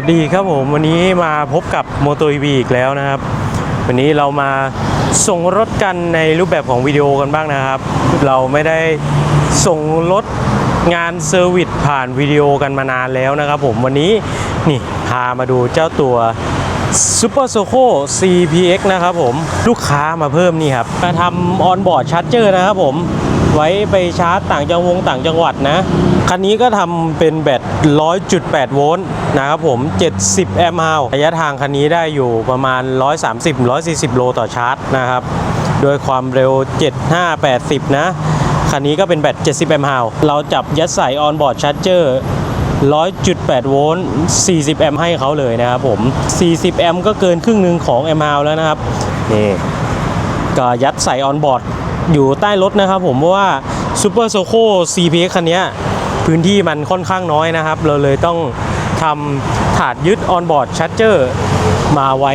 วัสดีครับผม วันนี้มาพบกับโมโต EV อีกแล้วนะครับ วันนี้เรามาส่งรถกันในรูปแบบของวิดีโอกันบ้างนะครับ เราไม่ได้ส่งรถงานเซอร์วิสผ่านวิดีโอกันมานานแล้วนะครับผมวันนี้นี่พามาดูเจ้าตัว Super Soco CPX นะครับผมลูกค้ามาเพิ่มนี่ครับมาทำออนบอร์ดชาร์จเจอร์นะครับผม ไว้ไปชาร์จต่างจังหวงต่างจังหวัดนะ คันนี้ก็ทำเป็นแบต 100.8 โวลต์นะครับผม 70 แอมป์ฮาวระยะทางคันนี้ได้อยู่ประมาณ 130-140 โลต่อชาร์จนะครับ โดยความเร็ว 7580 นะ คันนี้ก็เป็นแบต 70 แอมป์ฮาวเราจับยัดใส่ออนบอร์ดชาร์จเจอร์100.8 โวลต์ 40 แอมป์ให้เขาเลยนะครับผม 40 แอมป์ก็เกินครึ่งหนึ่งของแอมป์ฮาวแล้วนะครับ นี่ก็ยัดใส่ออนบอร์ด อยู่ใต้รถนะครับผมเพราะว่า Super Soco CPX คันนี้พื้นที่มันค่อนข้างน้อยนะครับ เราเลยต้องทำถาดยึดออนบอร์ดชาร์จเจอร์มาไว้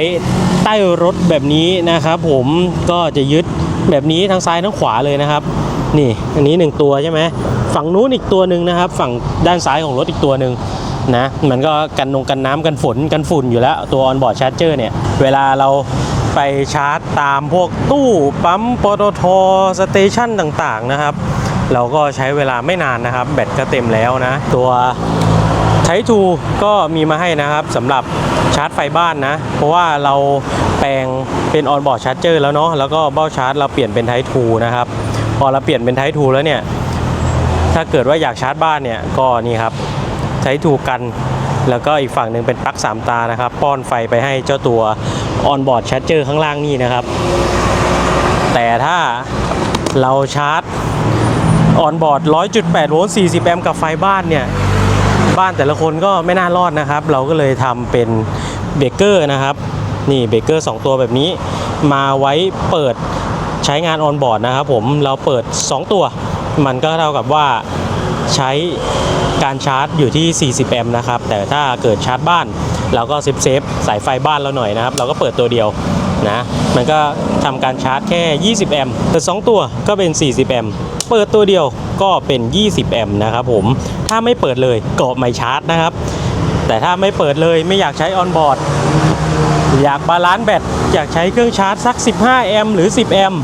ใต้รถแบบนี้นะครับผมก็จะยึดแบบนี้ทั้งซ้ายทั้งขวาเลยนะครับ นี่อันนี้ 1 ตัวใช่ไหมฝั่งนู้นอีกตัวหนึ่งนะครับ ฝั่งด้านซ้ายของรถอีกตัวหนึ่ง นะมันก็กันนงกันน้ำกันฝนกันฝุ่นอยู่แล้วตัวออนบอร์ดชาร์จเจอร์เนี่ยเวลาเราไปชาร์จตามพวกตู้ปั๊มปตทสเตชันต่างๆนะครับ เราก็ใช้เวลาไม่นานนะครับ แบตก็เต็มแล้วนะ ตัวไททูก็มีมาให้นะครับสำหรับชาร์จไฟบ้านนะ เพราะว่าเราแปลงเป็นออนบอร์ดชาร์จเจอร์แล้วเนาะแล้วก็เบ้าชาร์จเราเปลี่ยนเป็นไททูนะครับ พอเราเปลี่ยนเป็นไททูแล้วเนี่ย ถ้าเกิดว่าอยากชาร์จบ้านเนี่ยก็นี่ครับ ไททูกกัน แล้วก็อีกฝั่งหนึ่งเป็นปลั๊กสามตานะครับ ป้อนไฟไปให้เจ้าตัวออนบอร์ดชาร์จเจอร์ข้างล่างนี่นะครับ แต่ถ้าเราชาร์จออนบอร์ด100.8โวลต์40 แอมป์กับไฟบ้านเนี่ยบ้านแต่ละคนก็ไม่น่ารอดนะครับ เราก็เลยทำเป็นเบเกอร์นะครับ นี่เบเกอร์2ตัวแบบนี้ มาไว้เปิดใช้งานออนบอร์ดนะครับผมเราเปิด 2 ตัว มันก็เท่ากับว่าใช้ การชาร์จอยู่ที่ 40 แอมป์นะครับ แต่ถ้าเกิดชาร์จบ้านเราก็เซฟเซฟสายไฟบ้านเราหน่อยนะครับ เราก็เปิดตัวเดียวนะ มันก็ทำการชาร์จแค่ 20 แอมป์เปิด 2 ตัวก็เป็น 40 แอมป์เปิดตัวเดียวก็เป็น 20 แอมป์นะครับผม ถ้าไม่เปิดเลยก็ไม่ชาร์จนะครับ แต่ถ้าไม่เปิดเลยไม่อยากใช้ออนบอร์ดอยากบาลานซ์แบตอยากใช้เครื่องชาร์จสัก 15 แอมป์หรือ 10 แอมป์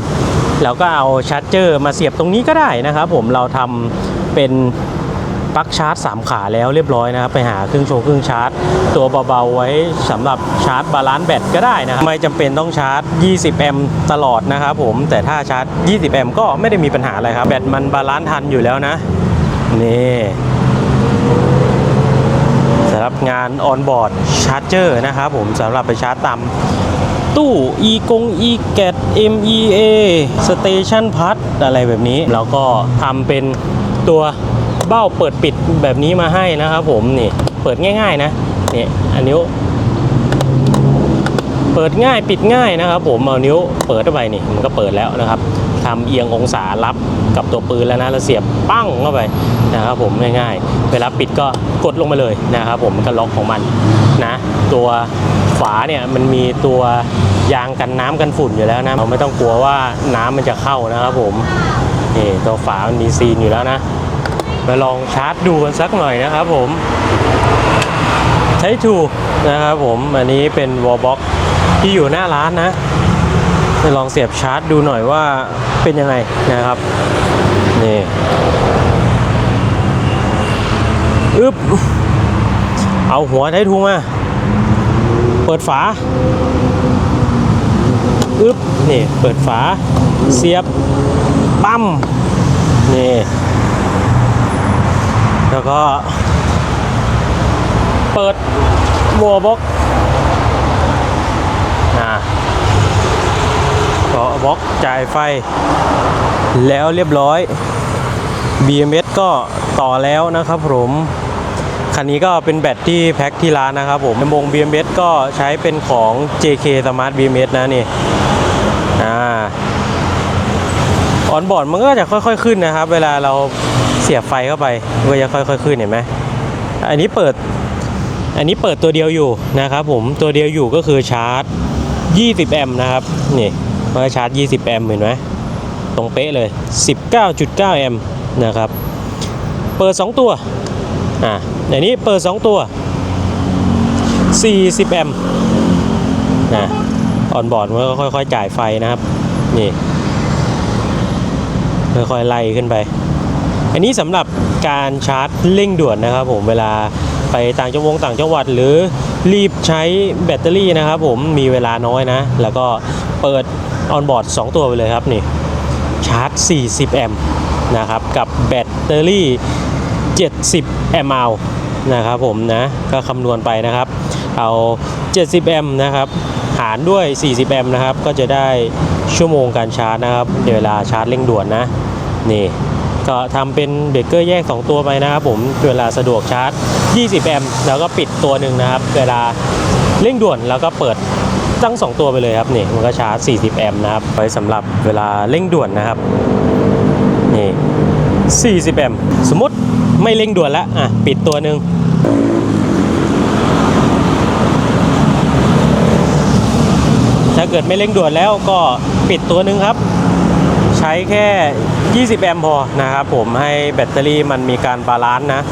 เราก็เอาชาร์จเจอร์มาเสียบตรงนี้ก็ได้นะครับผมเราทำเป็น ปลั๊กชาร์จ 3 ขาแล้วเรียบร้อยนะครับ ไปหาเครื่องโชว์เครื่องชาร์จ ตัวเบาๆไว้สำหรับชาร์จบาลานซ์แบตก็ได้นะไม่จำเป็นต้องชาร์จ 20 แอมป์ตลอดนะครับผมแต่ถ้าชาร์จ 20 แอมป์ก็ไม่ได้มีปัญหาอะไรครับ แบตมันบาลานซ์ทันอยู่แล้วนะ นี่สำหรับงานออนบอร์ดชาร์จเจอร์นะครับผมสำหรับไปชาร์จตามตู้อีกงอีแกด MEA Station p a s อะไรแบบนี้ แล้วก็ทำเป็น ตัวเบ้าเปิดปิดแบบนี้มาให้นะครับผมนี่เปิดง่าย ๆ นะนี่อันนิ้ว เปิดง่ายปิดง่ายนะครับผมเอานิ้วเปิดเข้าไปนี่มันก็เปิดแล้วนะครับทำเอียงองศารับกับตัวปืนแล้วนะแล้วเสียบปั้งเข้าไปนะครับผมง่ายๆ เวลาปิดก็กดลงมาเลยนะครับผมมันก็ล็อกของมันนะตัวฝาเนี่ยมันมีตัวยางกันน้ำกันฝุ่นอยู่แล้วนะเราไม่ต้องกลัวว่าน้ำมันจะเข้านะครับผม นี่ตัวฝามันมีซีนอยู่แล้วนะ มาลองชาร์จดูกันสักหน่อยนะครับผม ใช้ทูนะครับผม อันนี้เป็นวอลบ็อกที่อยู่หน้าร้านนะไปลองเสียบชาร์จดูหน่อยว่าเป็นยังไงนะครับ นี่อึ๊บเอาหัวใช้ทูมา เปิดฝาอึ๊บนี่ เปิดฝา เสียบ ปั๊มนี่แล้วก็ เปิดบัวอลบ็อกนะก็บล็อกจ่ายไฟ แล้วเรียบร้อย BMS ก็ต่อแล้วนะครับผมคันนี้ก็เป็นแบตที่แพ็คที่ร้านนะครับผมวง BMS ก็ใช้เป็นของ JK Smart BMS นะนี่ อ่า ออนบอร์ดมันก็จะค่อย ๆขึ้นนะครับ เวลาเราเสียบไฟเข้าไปมันก็จะค่อย ๆ ขึ้นเห็นไหมอันนี้เปิดอันนี้เปิดตัวเดียวอยู่นะครับผมตัวเดียวอยู่ก็คือชาร์จ 20 แอมป์นะครับนี่มันก็ชาร์จ 20 แอมป์เห็นไหมตรงเป๊ะเลย 19.9 แอมป์นะครับเปิด 2 ตัวอะอันนี้เปิด 2 ตัว 40 แอมป์นะออนบอร์ดมันก็ค่อย ๆ จ่ายไฟนะครับนี่ ค่อยๆไล่ขึ้นไป อันนี้สำหรับการชาร์จเร่งด่วนนะครับ ผมเวลาไปต่างจังหวัดต่างจังหวัด หรือรีบใช้แบตเตอรี่นะครับ ผมมีเวลาน้อยนะ แล้วก็เปิดออนบอร์ด2 ตัวไปเลยครับนี่ชาร์จ 40 แอมป์นะครับกับแบตเตอรี่ 70 แอมป์เอานะครับผมนะก็คำนวณไปนะครับ เอา 70 แอมป์นะครับ หารด้วย 40 แอมป์นะครับ ก็จะได้ชั่วโมงการชาร์จนะครับในเวลาชาร์จเร่งด่วนนะ นี่ ก็ทำเป็นเบรกเกอร์แยก 2 ตัวไปนะครับผม เวลาสะดวกชาร์จ 20 แอมป์แล้วก็ปิดตัวหนึ่งนะครับ เวลาเร่งด่วนแล้วก็เปิดตั้ง 2 ตัวไปเลยครับ นี่ มันก็ชาร์จ 40 แอมป์นะครับ ไว้สำหรับเวลาเร่งด่วนนะครับ นี่ 40 แอมป์สมมติไม่เร่งด่วนแล้ว อะ ปิดตัวหนึ่ง ถ้าเกิดไม่เร่งด่วนแล้วก็ปิดตัวนึงครับ ใช้แค่ 20 แอมป์พอนะครับผมให้แบตเตอรี่มันมีการบาลานซ์นะ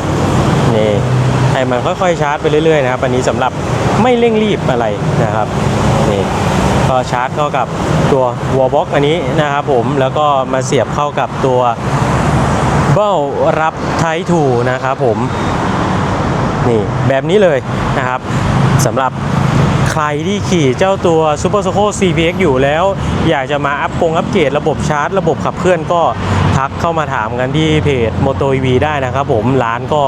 นี่ให้มันค่อยๆชาร์จไปเรื่อยๆนะครับอันนี้สำหรับไม่เร่งรีบอะไรนะครับนี่ก็ชาร์จเข้ากับตัว wall box อันนี้นะครับผมแล้วก็มาเสียบเข้ากับตัวเบ้ารับไททูนะครับผม นี่แบบนี้เลยนะครับสำหรับใครที่ขี่เจ้าตัว Super s o c o CPX อยู่แล้ว อยากจะมาอัพกงอัปเกรดระบบชาร์จ ระบบขับเคลื่อนก็ทักเข้ามาถามกันที่เพจ Moto EV ได้นะครับผมร้านก็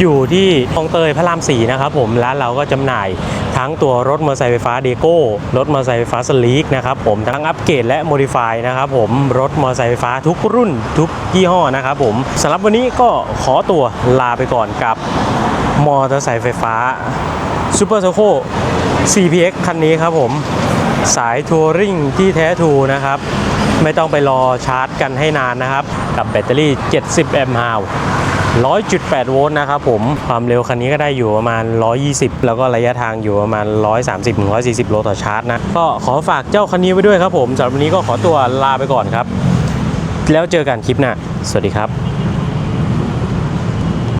อยู่ที่คลองเตยพระราม4นะครับผมร้านเราก็จำหน่ายทั้งตัวรถมอเตอร์ไซค์ไฟฟ้าเดโก้รถมอเตอร์ไซค์ไฟฟ้าสลีกนะครับผมทั้งอัปเกรดและโมดิฟายนะครับผมรถมอเตอร์ไซค์ไฟฟ้าทุกรุ่นทุกยี่ห้อนะครับผมสำหรับวันนี้ก็ขอตัวลาไปก่อนกับ มอเตอร์ไซค์ไฟฟ้า Super s o c o CPX คันนี้ครับผมสายทัวริงที่แท้ทูนะครับ ไม่ต้องไปรอชาร์จกันให้นานนะครับ กับแบตเตอรี่ 70 แอมป์ฮาว100.8 โวลต์นะครับผมความเร็วคันนี้ก็ได้อยู่ประมาณ 120 แล้วก็ระยะทางอยู่ประมาณ 130-140 โลต่อชาร์จนะ ก็ขอฝากเจ้าคันนี้ไว้ด้วยครับผมสำหรับวันนี้ก็ขอตัวลาไปก่อนครับ แล้วเจอกันคลิปหน้าสวัสดีครับ